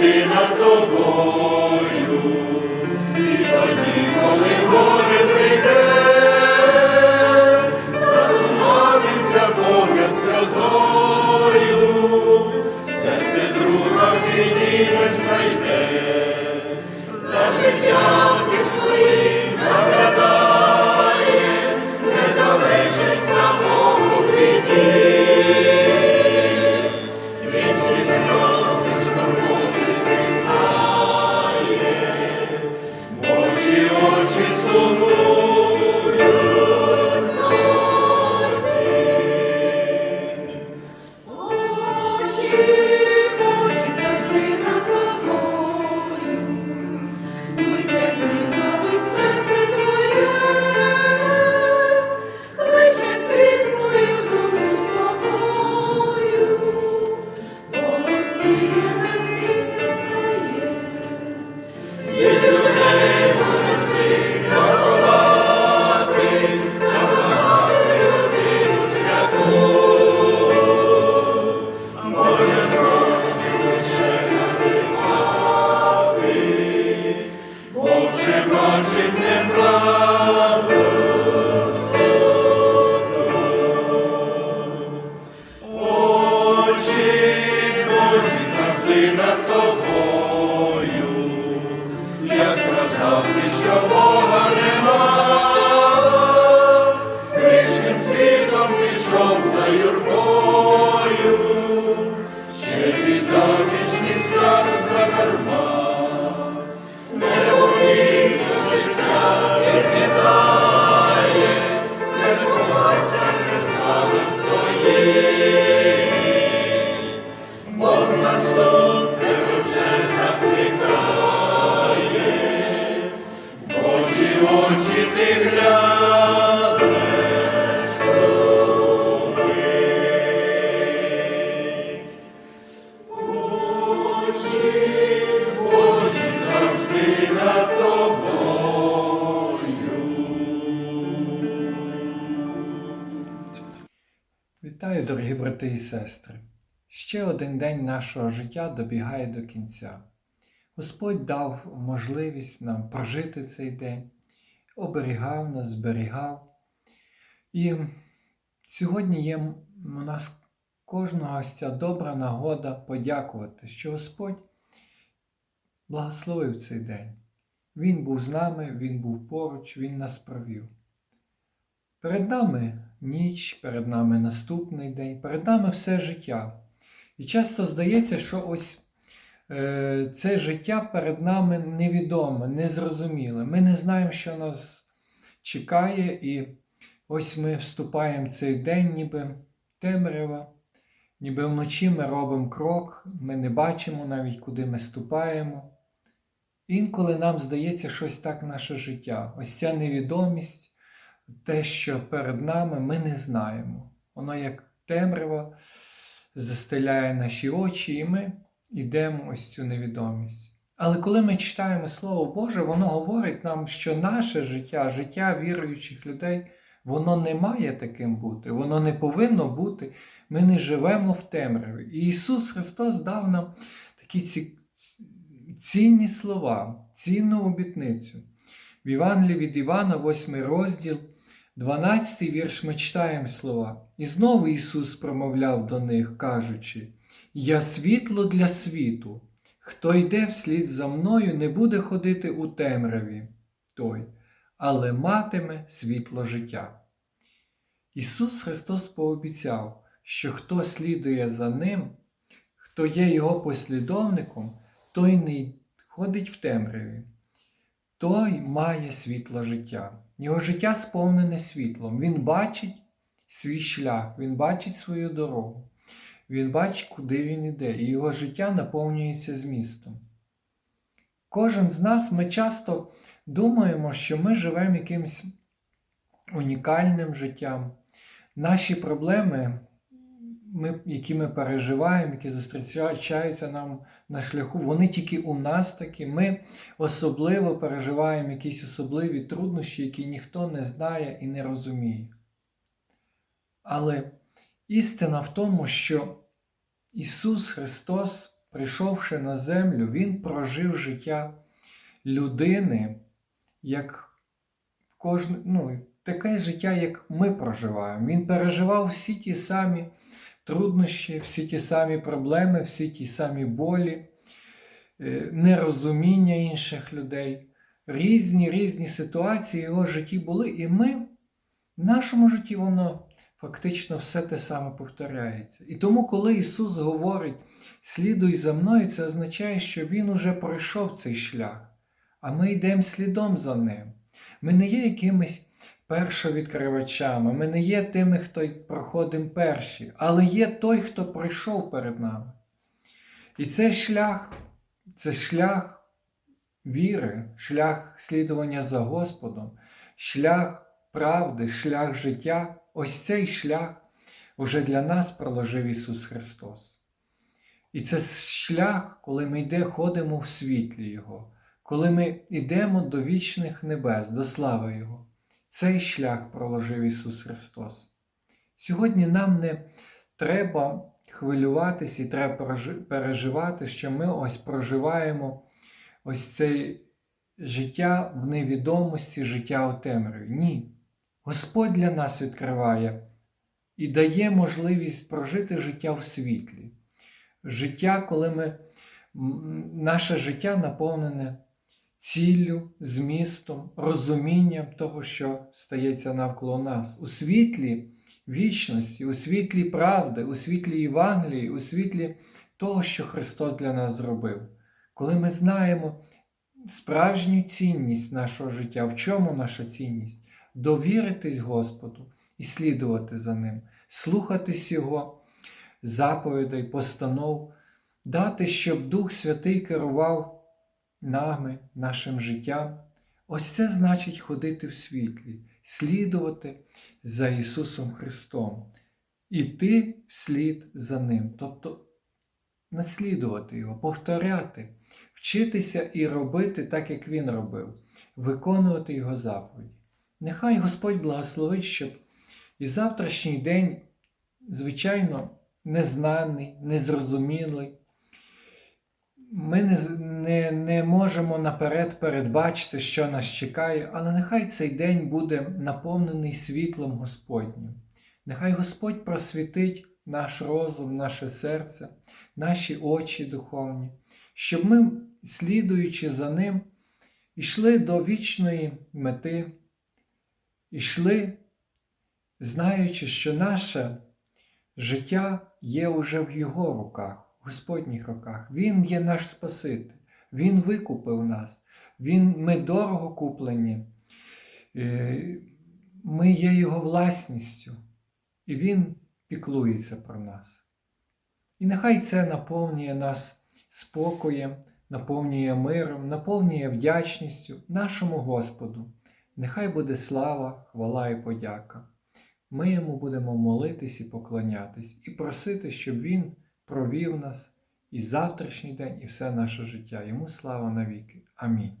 Sfânt din очі завжди над тобою, я сказав, ти що. Вітаю, дорогі брати і сестри! Ще один день нашого життя добігає до кінця. Господь дав можливість нам прожити цей день, оберігав нас, зберігав. І сьогодні є у нас кожного ця добра нагода подякувати, що Господь благословив цей день. Він був з нами, Він був поруч, Він нас провів. Перед нами ніч, перед нами наступний день, перед нами все життя. І часто здається, що ось це життя перед нами невідоме, незрозуміле. Ми не знаємо, що нас чекає, і ось ми вступаємо в цей день, ніби темрява, ніби вночі ми робимо крок, ми не бачимо навіть, куди ми ступаємо. Інколи нам здається щось так наше життя, ось ця невідомість те, що перед нами, ми не знаємо. Воно як темрява застеляє наші очі, і ми йдемо ось цю невідомість. Але коли ми читаємо Слово Боже, воно говорить нам, що наше життя, життя віруючих людей, воно не має таким бути, воно не повинно бути. Ми не живемо в темряві. І Ісус Христос дав нам такі ці... цінні слова, цінну обітницю. В Євангелії від Івана, 8 розділ, 12 вірш ми читаємо слова. І знову Ісус промовляв до них, кажучи: Я світло для світу. Хто йде вслід за мною, не буде ходити у темряві той, але матиме світло життя. Ісус Христос пообіцяв, що хто слідує за Ним, хто є Його послідовником, той не ходить в темряві, той має світло життя. Його життя сповнене світлом. Він бачить свій шлях, він бачить свою дорогу, він бачить, куди він іде, і його життя наповнюється змістом. Кожен з нас ми часто думаємо, що ми живемо якимось унікальним життям. Наші проблеми, ми, які ми переживаємо, які зустрічаються нам на шляху, вони тільки у нас такі. Ми особливо переживаємо якісь особливі труднощі, які ніхто не знає і не розуміє. Але істина в тому, що Ісус Христос, прийшовши на землю, Він прожив життя людини, як кожне, ну, таке життя, як ми проживаємо. Він переживав всі ті самі труднощі, всі ті самі проблеми, всі ті самі болі, е, нерозуміння інших людей. Різні різні ситуації в його житті були, і ми в нашому житті воно фактично все те саме повторяється. І тому, коли Ісус говорить, слідуй за мною, це означає, що Він уже пройшов цей шлях, а ми йдемо слідом за Ним. Ми не є якимись першовідкривачами, ми не є тими, хто проходимо перші, але є той, хто пройшов перед нами. І цей шлях це шлях віри, шлях слідування за Господом, шлях правди, шлях життя. Ось цей шлях уже для нас проложив Ісус Христос. І це шлях, коли ми йде, ходимо в світлі Його, коли ми йдемо до вічних небес, до слави Його. Цей шлях проложив Ісус Христос. Сьогодні нам не треба хвилюватися і треба переживати, що ми ось проживаємо ось це життя в невідомості, життя у темряві. Ні. Господь для нас відкриває і дає можливість прожити життя в світлі. Життя, коли ми, наше життя наповнене ціллю, змістом, розумінням того, що стається навколо нас. У світлі вічності, у світлі правди, у світлі Євангелії, у світлі того, що Христос для нас зробив. Коли ми знаємо справжню цінність нашого життя, в чому наша цінність? Довіритись Господу і слідувати за Ним, слухатись Його заповідей, постанов, дати, щоб Дух Святий керував нами, нашим життям. Ось це значить ходити в світлі, слідувати за Ісусом Христом, іти вслід за Ним, тобто наслідувати Його, повторяти, вчитися і робити так, як Він робив, виконувати Його заповіді. Нехай Господь благословить, щоб і завтрашній день, звичайно, незнаний, незрозумілий. Ми не, не, не можемо наперед передбачити, що нас чекає, але нехай цей день буде наповнений світлом Господнім. Нехай Господь просвітить наш розум, наше серце, наші очі духовні, щоб ми, слідуючи за Ним, йшли до вічної мети, йшли, знаючи, що наше життя є уже в Його руках, в Господніх руках. Він є наш Спаситель, Він викупив нас, Він, ми дорого куплені, е, ми є Його власністю, і Він піклується про нас. І нехай це наповнює нас спокоєм, наповнює миром, наповнює вдячністю нашому Господу. Нехай буде слава, хвала і подяка. Ми йому будемо молитись і поклонятись, і просити, щоб Він провів нас і завтрашній день, і все наше життя. Йому слава навіки. Амінь.